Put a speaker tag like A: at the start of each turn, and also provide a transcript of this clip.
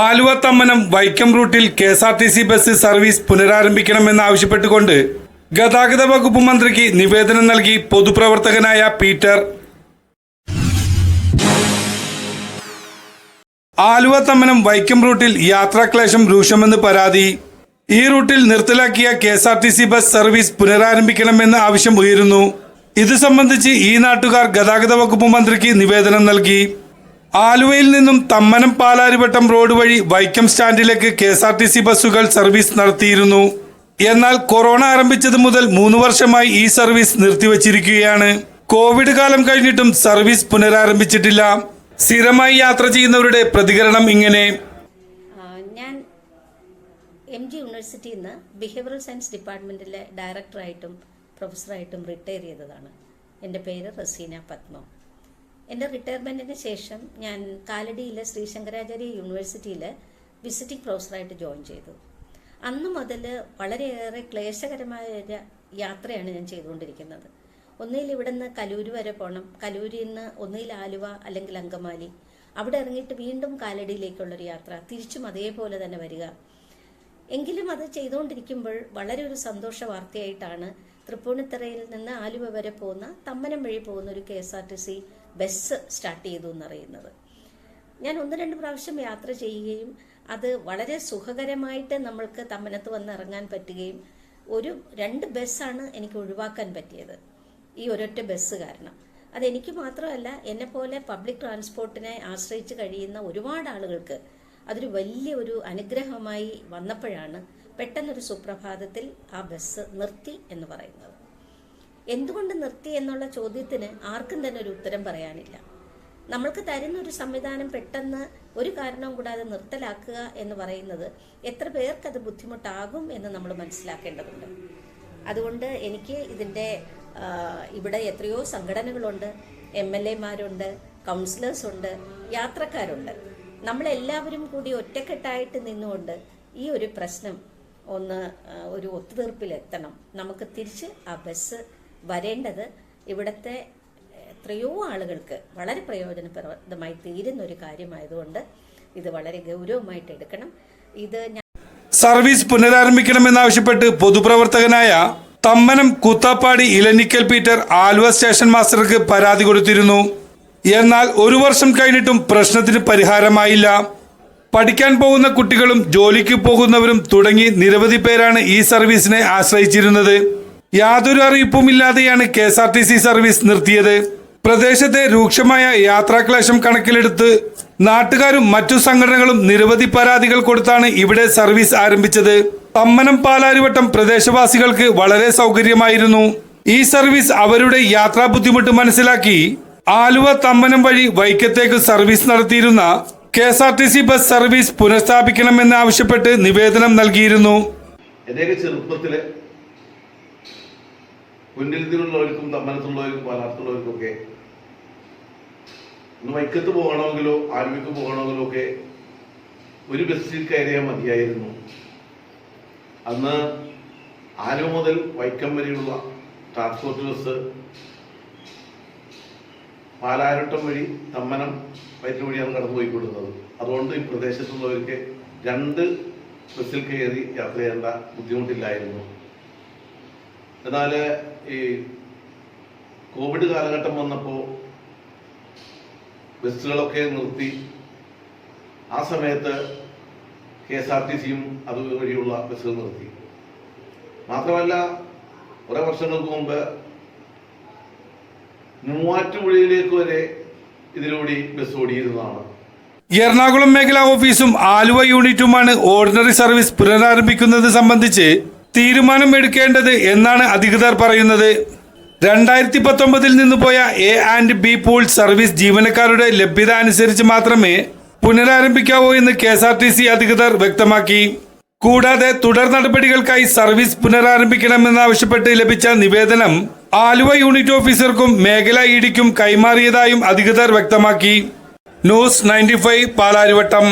A: ആലുവ തമ്മനം വൈക്കം റൂട്ടിൽ K S R T C bus service പുനരാരംഭിക്കണമെന്നാവശ്യപ്പെട്ടുകൊണ്ട് ഗതാഗത വകുപ്പ് മന്ത്രിക്ക് നിവേദനം നൽകി പൊതുപ്രവർത്തകനായ പീറ്റർ. ആലുവ തമ്മനം വൈക്കം റൂട്ടിൽ യാത്രാക്ലേശം രൂക്ഷമെന്ന് പരാതി. ഈ റൂട്ടിൽ നിർത്തലാക്കിയ K S R T C bus service പുനരാരംഭിക്കണമെന്ന് ആവശ്യം ഉയരുന്നു. ഇത് സംബന്ധിച്ച് ഈ നാട്ടുകാർ ഗതാഗത വകുപ്പ് മന്ത്രിക്ക് നിവേദനം നൽകി. ആലുവയിൽ നിന്നും തമ്മനം പാലാരിവട്ടം റോഡ് വഴി Vaikom സ്റ്റാൻഡിലേക്ക് K S R T C ബസ്സുകൾ സർവീസ് നടത്തിയിരുന്നു. എന്നാൽ കൊറോണ ആരംഭിച്ചത് മുതൽ മൂന്ന് വർഷമായി ഈ സർവീസ് നിർത്തിവച്ചിരിക്കുകയാണ്. കോവിഡ് കാലം കഴിഞ്ഞിട്ടും സർവീസ് പുനരാരംഭിച്ചിട്ടില്ല. സ്ഥിരമായി യാത്ര ചെയ്യുന്നവരുടെ പ്രതികരണം ഇങ്ങനെ.
B: ഞാൻ എം ജി യൂണിവേഴ്സിറ്റിയിൽ നിന്ന് ബിഹേവിയറൽ സയൻസ് ഡിപ്പാർട്ട്മെന്റിലെ ഡയറക്ടറായിട്ടും പ്രൊഫസറായിട്ടും റിട്ടയർ ചെയ്തതാണ്. എന്റെ പേര് റസീന പത്മ. എന്റെ റിട്ടയർമെന്റിന് ശേഷം ഞാൻ കാലടിയിലെ ശ്രീശങ്കരാചാര്യ യൂണിവേഴ്സിറ്റിയിൽ വിസിറ്റിംഗ് പ്രൊഫസറായിട്ട് ജോയിൻ ചെയ്തു. അന്ന് മുതൽ വളരെയേറെ ക്ലേശകരമായ ഒരു യാത്രയാണ് ഞാൻ ചെയ്തുകൊണ്ടിരിക്കുന്നത്. ഒന്നിൽ നിന്ന് കലൂര് വരെ പോകണം കലൂരിൽ നിന്ന് ഒന്നിൽ ആലുവ അല്ലെങ്കിൽ അങ്കമാലി. അവിടെ ഇറങ്ങിയിട്ട് വീണ്ടും കാലടിയിലേക്കുള്ളൊരു യാത്ര തിരിച്ചും അതേപോലെ തന്നെ വരിക. എങ്കിലും അത് ചെയ്തുകൊണ്ടിരിക്കുമ്പോൾ വളരെ ഒരു സന്തോഷ വാർത്തയായിട്ടാണ് തൃപ്പൂണിത്തറയിൽ നിന്ന് ആലുവ വരെ പോകുന്ന തമ്മനം വഴി പോകുന്ന ഒരു K S R T C bus start ചെയ്തു എന്നറിയുന്നത് ഞാൻ ഒന്ന് രണ്ട് പ്രാവശ്യം യാത്ര ചെയ്യുകയും അത് വളരെ സുഖകരമായിട്ട് നമ്മൾക്ക് തമ്മനത്ത് വന്ന് ഇറങ്ങാൻ പറ്റുകയും ഒരു രണ്ട് ബസ്സാണ് എനിക്ക് ഒഴിവാക്കാൻ പറ്റിയത്. ഈ ഒരൊറ്റ ബസ് കാരണം. അതെനിക്ക് മാത്രമല്ല എന്നെ പോലെ പബ്ലിക് ട്രാൻസ്പോർട്ടിനെ ആശ്രയിച്ച് കഴിയുന്ന ഒരുപാട് ആളുകൾക്ക് അതൊരു വലിയ ഒരു അനുഗ്രഹമായി വന്നപ്പോഴാണ് പെട്ടെന്നൊരു സുപ്രഭാതത്തിൽ ആ ബസ് നിർത്തി എന്ന് പറയുന്നത്. എന്തുകൊണ്ട് നിർത്തി എന്നുള്ള ചോദ്യത്തിന് ആർക്കും തന്നെ ഒരു ഉത്തരം പറയാനില്ല. നമ്മൾക്ക് തരുന്ന ഒരു സംവിധാനം പെട്ടെന്ന് ഒരു കാരണവും കൂടാതെ നിർത്തലാക്കുക എന്ന് പറയുന്നത് എത്ര പേർക്ക് അത് ബുദ്ധിമുട്ടാകും എന്ന് നമ്മൾ മനസ്സിലാക്കേണ്ടതുണ്ട്. അതുകൊണ്ട് എനിക്ക് ഇതിന്റെ ഇവിടെ എത്രയോ സംഘടനകളുണ്ട്. എം എൽ എമാരുണ്ട് കൗൺസിലേഴ്സ് ഉണ്ട് യാത്രക്കാരുണ്ട്. നമ്മളെല്ലാവരും കൂടി ഒറ്റക്കെട്ടായിട്ട് നിന്നുകൊണ്ട് ഈ ഒരു പ്രശ്നം ഒന്ന് ഒരു ഒത്തുതീർപ്പിലെത്തണം. നമുക്ക് തിരിച്ച് ആ ബസ് വരേണ്ടത് ഇവിടുത്തെ എത്രയോ ആളുകൾക്ക് വളരെ പ്രയോജനപ്രദമായി തീരുന്ന ഒരു കാര്യമായതുകൊണ്ട് ഇത് വളരെ ഗൗരവമായിട്ട് എടുക്കണം. ഇത്
A: സർവീസ് പുനരാരംഭിക്കണമെന്നാവശ്യപ്പെട്ട് പൊതുപ്രവർത്തകനായ തമ്മനം കൂത്താപ്പാടി ഇലനിക്കൽ പീറ്റർ ആലുവ സ്റ്റേഷൻ മാസ്റ്റർക്ക് പരാതി കൊടുത്തിരുന്നു. എന്നാൽ ഒരു വർഷം കഴിഞ്ഞിട്ടും പ്രശ്നത്തിന് പരിഹാരമായില്ല. പഠിക്കാൻ പോകുന്ന കുട്ടികളും ജോലിക്ക് പോകുന്നവരും തുടങ്ങി നിരവധി പേരാണ് ഈ സർവീസിനെ ആശ്രയിച്ചിരുന്നത്. യാതൊരു അറിയിപ്പുമില്ലാതെയാണ് K S R T C service നിർത്തിയത്. പ്രദേശത്തെ രൂക്ഷമായ യാത്രാക്ലേശം കണക്കിലെടുത്ത് നാട്ടുകാരും മറ്റു സംഘടനകളും നിരവധി പരാതികൾ കൊടുത്താണ് ഇവിടെ സർവീസ് ആരംഭിച്ചത്. തമ്മനം പാലാരിവട്ടം പ്രദേശവാസികൾക്ക് വളരെ സൗകര്യമായിരുന്നു. ഈ സർവീസ് അവരുടെ യാത്രാ ബുദ്ധിമുട്ട് മനസ്സിലാക്കി ആലുവ തമ്മനം വഴി വൈക്കത്തേക്ക് സർവീസ് നടത്തിയിരുന്ന K S R T C bus service പുനഃസ്ഥാപിക്കണമെന്ന് ആവശ്യപ്പെട്ട് നിവേദനം നൽകിയിരുന്നു.
C: എന്റെയൊക്കെ ചെറുപ്പത്തിൽ പുന്നിലത്തിലുള്ളവർക്കും തമ്മനത്തുള്ളവർക്കും പാലാത്തുള്ളവർക്കും ഒക്കെ ഒന്ന് വൈക്കത്ത് പോകണമെങ്കിലോ ആലുവയ്ക്ക് പോകണമെങ്കിലോ ഒക്കെ ഒരു ബസ്സിൽ കയറിയാൽ മതിയായിരുന്നു. അന്ന് ആലുവ മുതൽ വൈക്കം വരെയുള്ള ട്രാൻസ്പോർട്ട് ബസ് പാലാരട്ടം വഴി തമ്മനം വയറ്റിൽ വഴിയാണ് കടന്നു പോയിക്കൊണ്ടിരുന്നത് അതുകൊണ്ട് ഈ പ്രദേശത്തുള്ളവർക്ക് രണ്ട് ബസ്സിൽ കയറി യാത്ര ചെയ്യേണ്ട ബുദ്ധിമുട്ടില്ലായിരുന്നു. എന്നാൽ ഈ കോവിഡ് കാലഘട്ടം വന്നപ്പോൾ ബസ്സുകളൊക്കെ നിർത്തി. ആ സമയത്ത് കെ എസ് ആർ ടി സിയും അതുവഴിയുള്ള ബസ്സുകൾ നിർത്തി. മാത്രമല്ല കുറെ വർഷങ്ങൾക്ക് മുമ്പ് മൂവാറ്റുപുഴയിലേക്ക് വരെ ഇതിലൂടെ ബസ് ഓടിയിരുന്നതാണ്.
A: എറണാകുളം മേഖലാ ഓഫീസും ആലുവ യൂണിറ്റുമാണ് ഓർഡിനറി സർവീസ് പുനരാരംഭിക്കുന്നത് സംബന്ധിച്ച് തീരുമാനം എടുക്കേണ്ടത് എന്നാണ് അധികൃതർ പറയുന്നത്. രണ്ടായിരത്തി പത്തൊമ്പതിൽ നിന്ന് പോയ A and B pool service ജീവനക്കാരുടെ ലഭ്യത അനുസരിച്ച് മാത്രമേ പുനരാരംഭിക്കാവൂ എന്ന് K S R T C അധികൃതർ വ്യക്തമാക്കി. കൂടാതെ തുടർ നടപടികൾക്കായി സർവീസ് പുനരാരംഭിക്കണമെന്നാവശ്യപ്പെട്ട് ലഭിച്ച നിവേദനം ആലുവ യൂണിറ്റ് ഓഫീസർക്കും മേഖലാ ഇഡിക്കും കൈമാറിയതായും അധികൃതർ വ്യക്തമാക്കി. News ninety five Palarivattom.